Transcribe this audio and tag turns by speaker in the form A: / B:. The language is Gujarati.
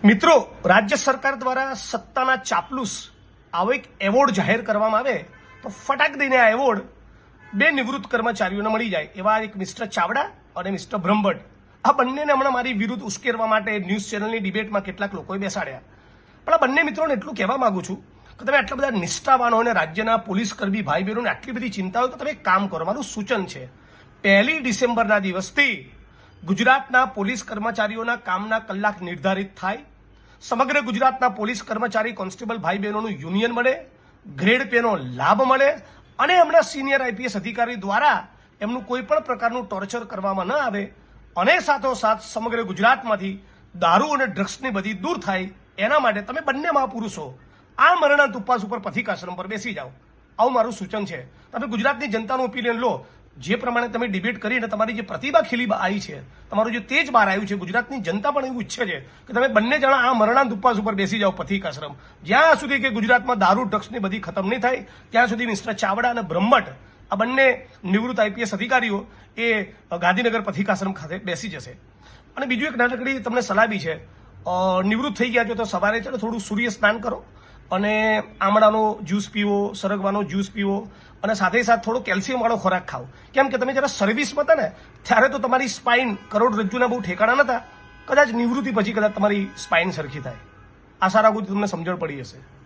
A: મિત્રો, રાજ્ય સરકાર દ્વારા સત્તાના ચાપલુસ આવો એક એવોર્ડ જાહેર કરવામાં આવે, તો ફટાક દઈને આ એવોર્ડ બે નિવૃત્ત કર્મચારીઓને મળી જાય, એવા એક મિસ્ટર ચાવડા અને મિસ્ટર બ્રહ્મભટ્ટ. આ બંનેને હમણાં મારી વિરુદ્ધ ઉશ્કેરવા માટે ન્યૂઝ ચેનલની ડિબેટમાં કેટલાક લોકોએ બેસાડ્યા. પણ આ બંને મિત્રોને એટલું કહેવા માંગુ છું કે તમે આટલા બધા નિષ્ઠાવાનો અને રાજ્યના પોલીસ કર્મી ભાઈ બહેનોને આટલી બધી ચિંતા હોય તો તમે એક કામ કરો, મારું સૂચન છે. પહેલી ડિસેમ્બરના દિવસથી ગુજરાતના પોલીસ કર્મચારીઓના કામના કલાક નિર્ધારિત થાય. સમગ્ર ગુજરાતના પોલીસ કર્મચારી કોન્સ્ટેબલ ભાઈ બહેનોનું યુનિયન મળે. ગ્રેડ પેનો લાભ મળે અને એમના સિનિયર આઈપીએસ અધિકારી દ્વારા એમનું કોઈ પણ પ્રકારનું ટોર્ચર કરવામાં ન આવે. અને સાથોસાથ સમગ્ર ગુજરાતમાંથી દારૂ અને ડ્રગ્સની બધી દૂર થાય એના માટે તમે બંને મહાપુરુષો આ મરણાંત ઉપવાસ ઉપર પથિકાશ્રમ પર બેસી જાઓ. આવું મારું સૂચન છે. તમે ગુજરાતની જનતાનું ઓપિનિયન લો. જે પ્રમાણે તમે ડિબેટ કરીને તમારી જે પ્રતિભા ખીલી આવી છે, તમારું જે તેજ બહાર આવ્યું છે, ગુજરાતની જનતા પણ એવું ઈચ્છે છે કે તમે બંને જણા આ મરણાંત ઉપવાસ ઉપર બેસી જાઓ પથિક આશ્રમ જ્યાં સુધી કે ગુજરાતમાં દારૂ ડ્રગ્સની બધી ખતમ નહીં થાય, ત્યાં સુધી મિસ્ટર ચાવડા અને બ્રહ્મટ, આ બંને નિવૃત્ત આઈપીએસ અધિકારીઓ એ ગાંધીનગર પથિકાશ્રમ ખાતે બેસી જશે. અને બીજું એક નાનકડી તમને સલાહ બી છે. નિવૃત્ત થઈ ગયા છો તો સવારે ચાલો થોડું સૂર્ય સ્નાન કરો. અને આમળાનો જ્યુસ પીવો, સરગવાનો જ્યુસ પીવો, અને સાથે સાથે થોડો કેલ્શિયમવાળો ખોરાક ખાઓ. કેમ કે તમે જ્યારે સર્વિસમાં હતા ને, ત્યારે તો તમારી સ્પાઇન કરોડરજ્જુના બહુ ઠેકાણા નહોતા કદાચ નિવૃત્તિ પછી કદાચ તમારી સ્પાઇન સરખી થાય. આશા રાખું તમને સમજણ પડી હશે.